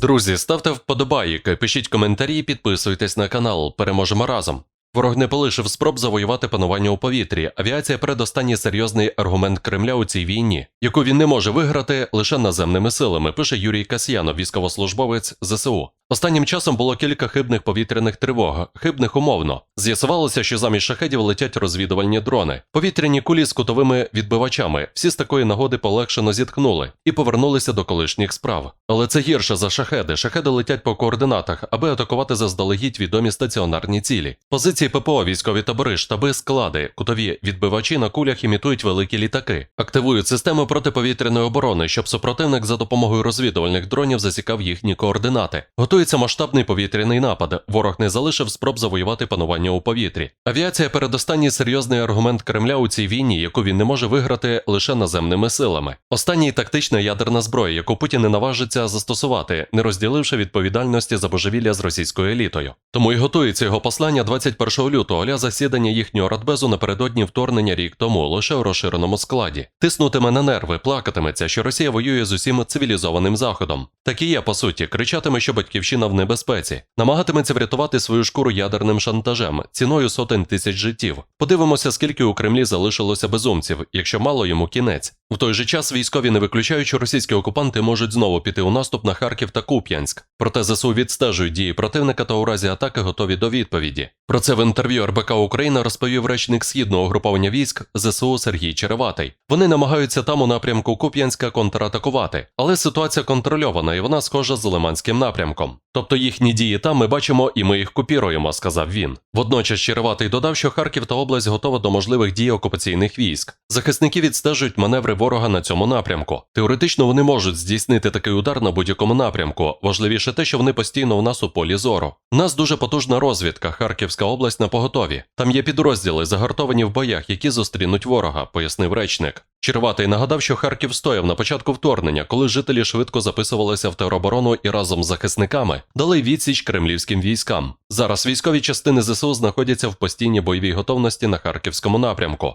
Друзі, ставте вподобайки, пишіть коментарі, підписуйтесь на канал. Переможемо разом. Ворог не полишив спроб завоювати панування у повітрі. Авіація передостанній серйозний аргумент Кремля у цій війні, яку він не може виграти лише наземними силами, пише Юрій Касьянов, військовослужбовець ЗСУ. Останнім часом було кілька хибних повітряних тривог, хибних умовно. З'ясувалося, що замість шахедів летять розвідувальні дрони, повітряні кулі з кутовими відбивачами. Всі з такої нагоди полегшено зіткнули і повернулися до колишніх справ. Але це гірше за шахеди. Шахеди летять по координатах, аби атакувати заздалегідь відомі стаціонарні цілі. Позиції ППО, військові табори, штаби, склади, кутові відбивачі на кулях імітують великі літаки, активують систему протиповітряної оборони, щоб супротивник за допомогою розвідувальних дронів засікав їхні координати. Готується масштабний повітряний напад. Ворог не залишив спроб завоювати панування у повітрі. Авіація передостанній серйозний аргумент Кремля у цій війні, яку він не може виграти лише наземними силами. Останній тактична ядерна зброя, яку Путін не наважиться застосувати, не розділивши відповідальності за божевілля з російською елітою. Тому і готується його послання 21 лютого для засідання їхнього радбезу напередодні вторгнення рік тому лише у розширеному складі. Тиснутиме на нерви, плакатиметься, що Росія воює з усім цивілізованим заходом. Так і є, по суті, кричатиме, що батьківщина в небезпеці, намагатиметься врятувати свою шкуру ядерним шантажем, ціною сотень тисяч життів. Подивимося, скільки у Кремлі залишилося безумців, якщо мало йому кінець. В той же час військові не виключають, що російські окупанти можуть знову піти у наступ на Харків та Куп'янськ. Проте ЗСУ відстежують дії противника та у разі атаки готові до відповіді. Про це в інтерв'ю РБК Україна розповів речник східного угруповання військ ЗСУ Сергій Череватий. Вони намагаються там у напрямку Куп'янська контратакувати, але ситуація контрольована і вона схожа з Лиманським напрямком. Тобто їхні дії там ми бачимо і ми їх купіруємо, сказав він. Водночас Череватий додав, що Харків та область готова до можливих дій окупаційних військ. Захисники відстежують маневри ворога на цьому напрямку. Теоретично вони можуть здійснити такий удар на будь-якому напрямку. Важливіше те, що вони постійно у нас у полі зору. У нас дуже потужна розвідка, Харківська область на поготові. Там є підрозділи, загартовані в боях, які зустрінуть ворога, пояснив речник. Черватий нагадав, що Харків стояв на початку вторгнення, коли жителі швидко записувалися в тероборону і разом з захисниками дали відсіч кремлівським військам. Зараз військові частини ЗСУ знаходяться в постійній бойовій готовності на харківському напрямку.